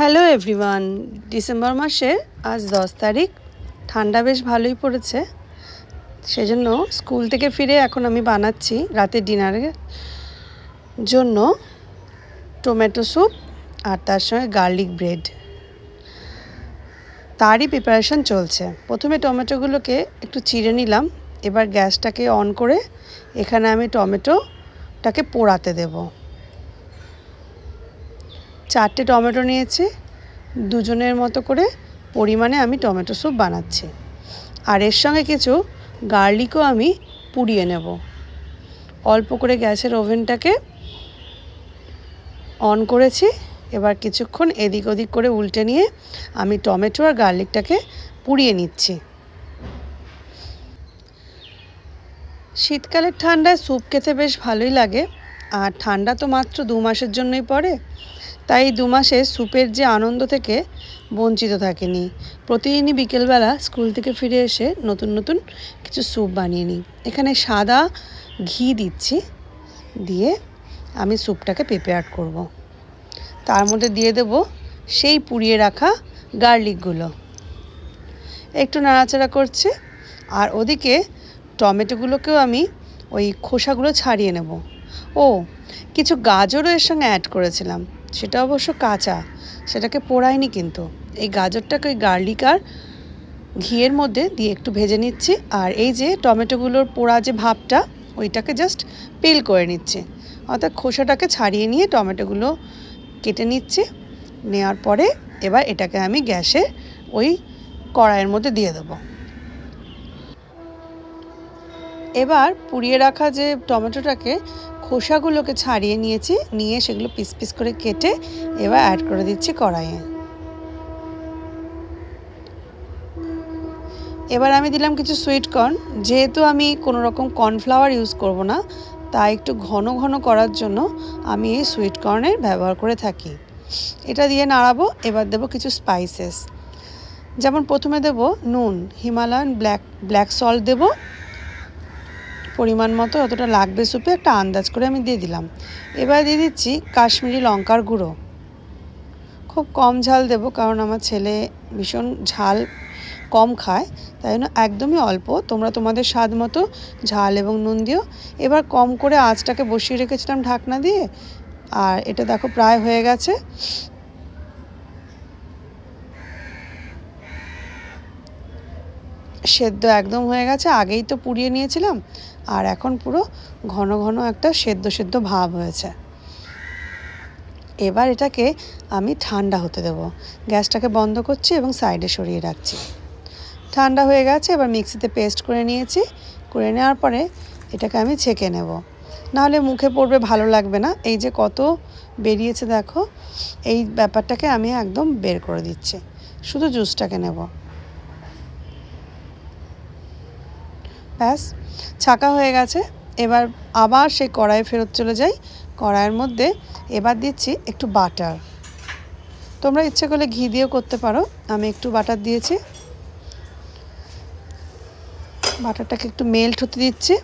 Hello everyone, December মাসে আজ দশ তারিখ, ঠান্ডা বেশ ভালোই পড়েছে, সেজন্য স্কুল থেকে ফিরে এখন আমি বানাচ্ছি রাতের ডিনারের জন্য টমেটো স্যুপ আর তার সঙ্গে গার্লিক ব্রেড। তারই প্রিপারেশন চলছে। প্রথমে টমেটোগুলোকে একটু চিড়ে নিলাম, এবার গ্যাসটাকে অন করে এখানে আমি টমেটোটাকে পোড়াতে দেবো। চারটে টমেটো নিয়েছি, দুজনের মতো করে পরিমাণে আমি টমেটো স্যুপ বানাচ্ছি। আর এর সঙ্গে কিছু গার্লিকও আমি পুড়িয়ে নেব। অল্প করে গ্যাসের ওভেনটাকে অন করেছি, এবার কিছুক্ষণ এদিক ওদিক করে উল্টে নিয়ে আমি টমেটো আর গার্লিকটাকে পুড়িয়ে নিচ্ছি। শীতকালের ঠান্ডায় স্যুপ খেতে বেশ ভালোই লাগে, আর ঠান্ডা তো মাত্র দু মাসের জন্যই পড়ে। তাই দু মাসে স্যুপের যে আনন্দ থেকে বঞ্চিত থাকেনি। প্রতিদিনই বিকেলবেলা স্কুল থেকে ফিরে এসে নতুন নতুন কিছু স্যুপ বানিয়ে নিই। এখানে সাদা ঘি দিচ্ছি, দিয়ে আমি স্যুপটাকে প্রিপেয়ার করব। তার মধ্যে দিয়ে দেব সেই পুড়িয়ে রাখা গার্লিকগুলো। একটু নাড়াচাড়া করছে, আর ওদিকে টমেটোগুলোকেও আমি ওই খোসাগুলো ছাড়িয়ে নেব। ও, কিছু গাজরও এর সঙ্গে অ্যাড করেছিলাম। সেটা অবশ্য কাঁচা, সেটাকে পোড়ায়নি কিন্তু। এই গাজরটাকে ওই গার্লিক আর ঘিয়ের মধ্যে দিয়ে একটু ভেজে নিচ্ছি আর এই যে টমেটোগুলোর পোড়া যে ভাবটা, ওইটাকে জাস্ট পেল করে নিচ্ছে। অর্থাৎ খোসাটাকে ছাড়িয়ে নিয়ে টমেটোগুলো কেটে নিচ্ছে। নেওয়ার পরে এবার এটাকে আমি গ্যাসে ওই কড়াইয়ের মধ্যে দিয়ে দেবো। এবার পুড়িয়ে রাখা যে টমেটোটাকে খোসাগুলোকে ছাড়িয়ে নিয়েছি, নিয়ে সেগুলো পিস পিস করে কেটে এবার অ্যাড করে দিচ্ছি কড়াইয়ে। এবার আমি দিলাম কিছু সুইট কর্ন যেহেতু আমি কোনো রকম কর্নফ্লাওয়ার ইউজ করব না, তাই একটু ঘন ঘন করার জন্য আমি এই সুইট কর্নের ব্যবহার করে থাকি। এটা দিয়ে নাড়াবো, এবার দেবো কিছু স্পাইসেস যেমন প্রথমে দেব নুন হিমালয়ান ব্ল্যাক ব্ল্যাক সল্ট দেবো। পরিমাণ মতো অতটা লাগবে সুপে একটা আন্দাজ করে আমি দিয়ে দিলাম। এবার দিয়ে দিচ্ছি কাশ্মীরি লঙ্কার গুঁড়ো। খুব কম ঝাল দেব কারণ আমার ছেলে ভীষণ ঝাল কম খায়, তাই জন্য একদমই অল্প। তোমরা তোমাদের স্বাদ মতো ঝাল এবং নুন দিও। এবার কম করে আঁচটাকে বসিয়ে রেখেছিলাম ঢাকনা দিয়ে। আর এটা দেখো প্রায় হয়ে গেছে। সেদ্ধ একদম হয়ে গেছে, আগেই তো পুড়িয়ে নিয়েছিলাম, আর এখন পুরো ঘন ঘন একটা সেদ্ধ সেদ্ধ ভাব হয়েছে। এবার এটাকে আমি ঠান্ডা হতে দেবো। গ্যাসটাকে বন্ধ করছি এবং সাইডে সরিয়ে রাখছি। ঠান্ডা হয়ে গেছে, এবার মিক্সিতে পেস্ট করে নিয়েছি। করে নেওয়ার পরে এটাকে আমি ছেঁকে নেব। নাহলে মুখে পড়বে, ভালো লাগবে না। এই যে কত বেরিয়েছে দেখো, এই ব্যাপারটাকে আমি একদম বের করে দিচ্ছি। শুধু জুসটাকে নেব। ব্যাস, ছাকা হয়ে গেছে। এবার আবার সেই কড়াই ফেরত চলে যাই। কড়াইয়ের মধ্যে এবার দিচ্ছি একটু বাটার। তোমরা ইচ্ছে করলে ঘি দিয়েও করতে পারো। আমি একটু বাটার দিয়েছি। বাটারটাকে একটু মেল্ট হতে দিচ্ছি।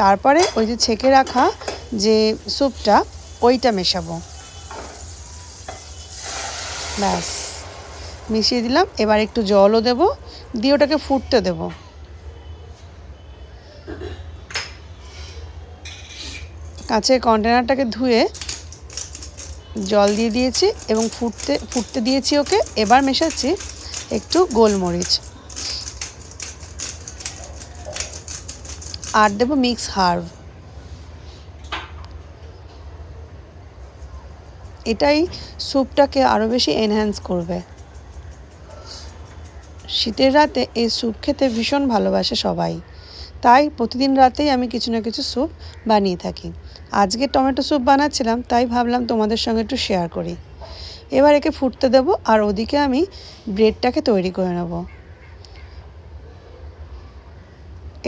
তারপরে ওই যে ছেঁকে রাখা যে স্যুপটা ওইটা মেশাবো। ব্যাস, মিশিয়ে দিলাম। এবার একটু জলও দেবো। দিয়ে ওটাকে ফুটতে দেবো। কাছের কন্টেনারটাকে ধুয়ে জল দিয়ে দিয়েছি এবং ফুটতে ফুটতে দিয়েছি ওকে। এবার মেশাচ্ছি একটু গোলমরিচ। আর দেবো মিক্স হার্ব। এটাই স্যুপটাকে আরও বেশি এনহ্যান্স করবে। শীতের রাতে এই স্যুপ খেতে ভীষণ ভালোবাসে সবাই। তাই প্রতিদিন রাতেই আমি কিছু না কিছু স্যুপ বানিয়ে থাকি। আজকে টমেটো স্যুপ বানাচ্ছিলাম, তাই ভাবলাম তোমাদের সঙ্গে একটু শেয়ার করি। এবার একে ফুটতে দেব আর ওদিকে আমি ব্রেডটাকে তৈরি করে নেব।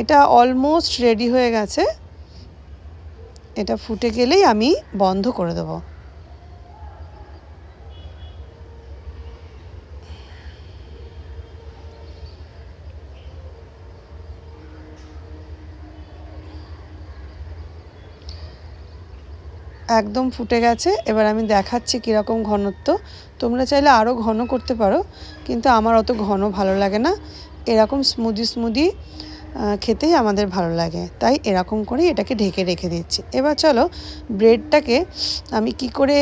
এটা অলমোস্ট রেডি হয়ে গেছে। এটা ফুটে গেলেই আমি বন্ধ করে দেবো। একদম ফুটে গেছে। এবার আমি দেখাচ্ছি কীরকম ঘনত্ব। তোমরা চাইলে আরও ঘন করতে পারো, কিন্তু আমার অত ঘন ভালো লাগে না। এরকম স্মুদি স্মুদি খেতেই আমাদের ভালো লাগে। তাই এরকম করে এটাকে ঢেকে রেখে দিচ্ছি। এবার চলো ব্রেডটাকে আমি কি করে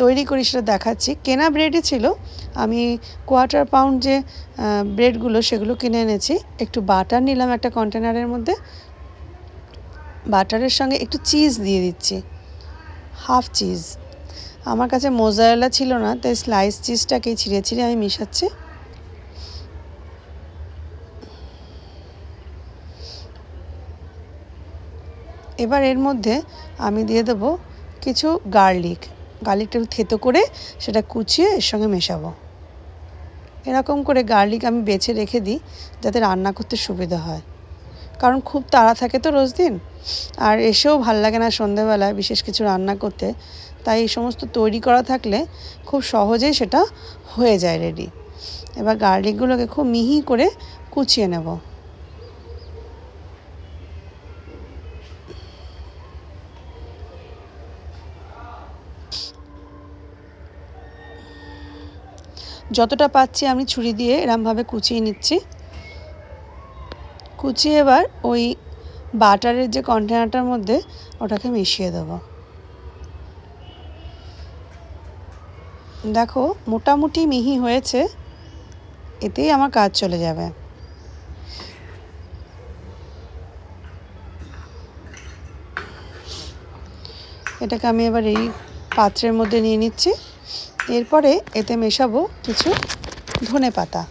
তৈরি করি সেটা দেখাচ্ছি। কেনা ব্রেডই ছিল। আমি কোয়ার্টার পাউন্ড যে ব্রেডগুলো সেগুলো কিনে এনেছি। একটু বাটার নিলাম একটা কন্টেনারের মধ্যে। বাটারের সঙ্গে একটু চিজ দিয়ে দিচ্ছি। Half cheese. আমার কাছে মোজারেলা ছিল না, তাই স্লাইস চিজটাকেই ছিঁড়ে ছিঁড়ে আমি মিশাচ্ছি। এবার এর মধ্যে আমি দিয়ে দেবো কিছু গার্লিক। গার্লিকটা থেতো করে সেটা কুচিয়ে এর সঙ্গে মেশাবো। এরকম করে গার্লিক আমি বেছে রেখে দিই, যাতে রান্না করতে সুবিধা হয়। কারণ খুব তাড়া থাকে তো রোজ দিন। আর এসেও ভালো লাগে না সন্ধেবেলায় বিশেষ কিছু রান্না করতে। তাই এই সমস্ত তৈরি করা থাকলে খুব সহজেই সেটা হয়ে যায় রেডি এবার গার্লিকগুলোকে খুব মিহি করে কুচিয়ে নেব। যতটা পাচ্ছি আমি ছুরি দিয়ে এরমভাবে কুচিয়ে নিচ্ছি। কুচিয়ে এবার ওই বাটারের যে কন্টেনারটার মধ্যে ওটাকে মিশিয়ে দেবো। দেখো, মোটামুটি মিহি হয়েছে, এতেই আমার কাজ চলে যাবে। এটাকে আমি এবার এই পাত্রের মধ্যে নিয়ে নিচ্ছি। এরপরে এতে মেশাবো কিছু ধনে পাতা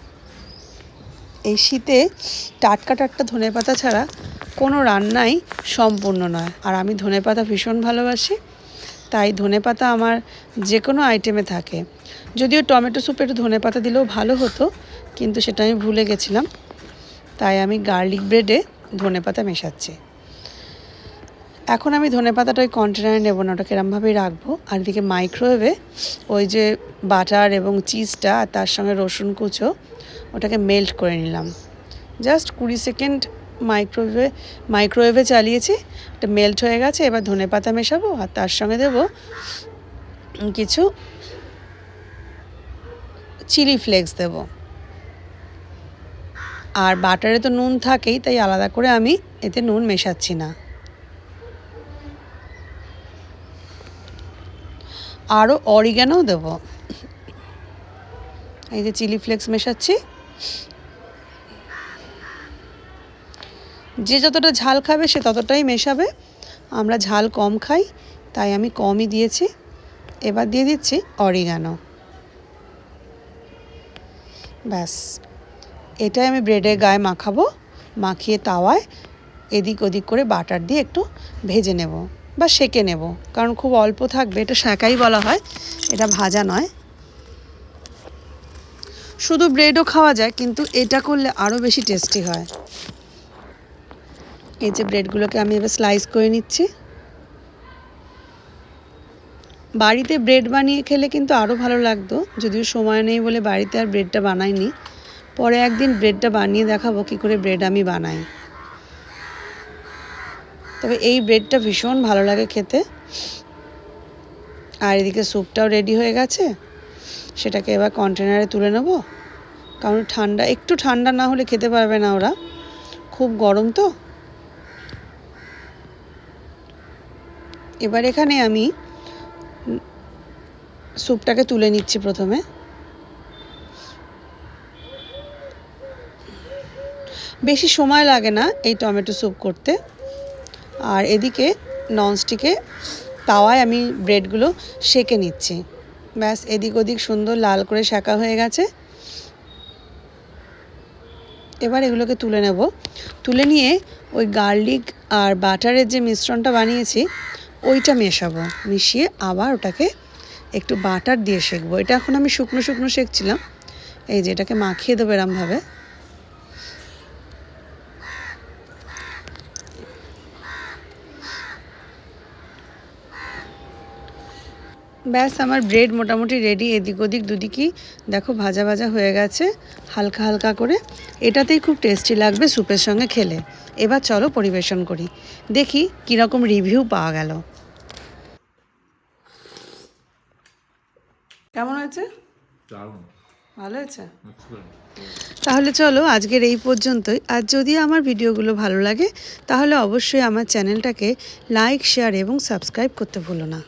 এই শীতে টাটকা টাটকা ধনে পাতা ছাড়া কোনো রান্নাই সম্পূর্ণ নয়। আর আমি ধনে পাতা ভীষণ ভালোবাসি, তাই ধনে পাতা আমার যে কোনো আইটেমে থাকে। যদিও টমেটো স্যুপে একটু ধনে পাতা দিলেও ভালো হতো, কিন্তু সেটা আমি ভুলে গেছিলাম, তাই আমি গার্লিক ব্রেডে ধনে পাতা মেশাচ্ছি। এখন আমি ধনে পাতাটা ওই কন্টেনারে নেব না ওটা এরমভাবেই রাখব। আর এদিকে মাইক্রোওয়েভে ওই যে বাটার এবং চিজটা আর তার সঙ্গে রসুন কুচো ওটাকে মেল্ট করে নিলাম। জাস্ট কুড়ি সেকেন্ড মাইক্রোওয়েভে মাইক্রোওয়েভে চালিয়েছি এটা মেল্ট হয়ে গেছে, এবার ধনে পাতা মেশাবো, আর তার সঙ্গে দেবো কিছু চিলি ফ্লেক্স দেবো। আর বাটারে তো নুন থাকেই, তাই আলাদা করে আমি এতে নুন মেশাচ্ছি না। আরও অরিগ্যানও দেবো। এই যে চিলি ফ্লেক্স মেশাচ্ছি। যে যতটা ঝাল খাবে সে ততটাই মেশাবে। আমরা ঝাল কম খাই, তাই আমি কমই দিয়েছি। এবার দিয়ে দিচ্ছি অরিগানো। ব্যাস। এটাই আমি ব্রেডের গায়ে মাখাবো, মাখিয়ে তাওয়ায় এদিক ওদিক করে বাটার দিয়ে একটু ভেজে নেব বা সেকে নেব। কারণ খুব অল্প থাকবে, এটা সেকাই বলা হয়, এটা ভাজা নয়। শুধু ব্রেডও খাওয়া যায়, কিন্তু এটা করলে আরও বেশি টেস্টি হয়। এই যে ব্রেডগুলোকে আমি এবার স্লাইস করে নিচ্ছি। বাড়িতে ব্রেড বানিয়ে খেলে কিন্তু আরও ভালো লাগতো, যদিও সময় নেই বলে বাড়িতে আর ব্রেডটা বানাইনি। পরে একদিন ব্রেডটা বানিয়ে দেখাবো কী করে ব্রেড আমি বানাই। তবে এই ব্রেডটা ভীষণ ভালো লাগে খেতে। আর এদিকে স্যুপটাও রেডি হয়ে গেছে। সেটাকে এবার কন্টেনারে তুলে নেব। কারণ ঠান্ডা, একটু ঠান্ডা না হলে খেতে পারবে না ওরা। খুব গরম তো। এবার এখানে আমি স্যুপটাকে তুলে নিচ্ছি প্রথমে। বেশি সময় লাগে না এই টমেটো স্যুপ করতে। আর এদিকে ননস্টিকে তাওয়ায় আমি ব্রেডগুলো সেকে নিচ্ছি। ব্যাস, এদিক ওদিক সুন্দর লাল করে শাঁকা হয়ে গেছে। এবার এগুলোকে তুলে নেব। তুলে নিয়ে ওই গার্লিক আর বাটারের যে মিশ্রণটা বানিয়েছি, ওইটা মেশাবো। মিশিয়ে আবার ওটাকে একটু বাটার দিয়ে শেখবো। এটা এখন আমি শুকনো শুকনো শেখছিলাম। এই যে এটাকে মাখিয়ে দেবো এরমভাবে। ব্যাস আমার ব্রেড মোটামুটি রেডি এদিক ওদিক দুদিকই দেখো ভাজা ভাজা হয়ে গেছে হালকা হালকা করে। এটাতেই খুব টেস্টি লাগবে স্যুপের সঙ্গে খেলে। এবার চলো পরিবেশন করি। দেখি কীরকম রিভিউ পাওয়া গেল। কেমন হয়েছে? ভালো হয়েছে? আচ্ছা। তাহলে চলো আজকের এই পর্যন্তই। আর যদি আমার ভিডিওগুলো ভালো লাগে তাহলে অবশ্যই আমার চ্যানেলটাকে লাইক শেয়ার এবং সাবস্ক্রাইব করতে ভুলো না।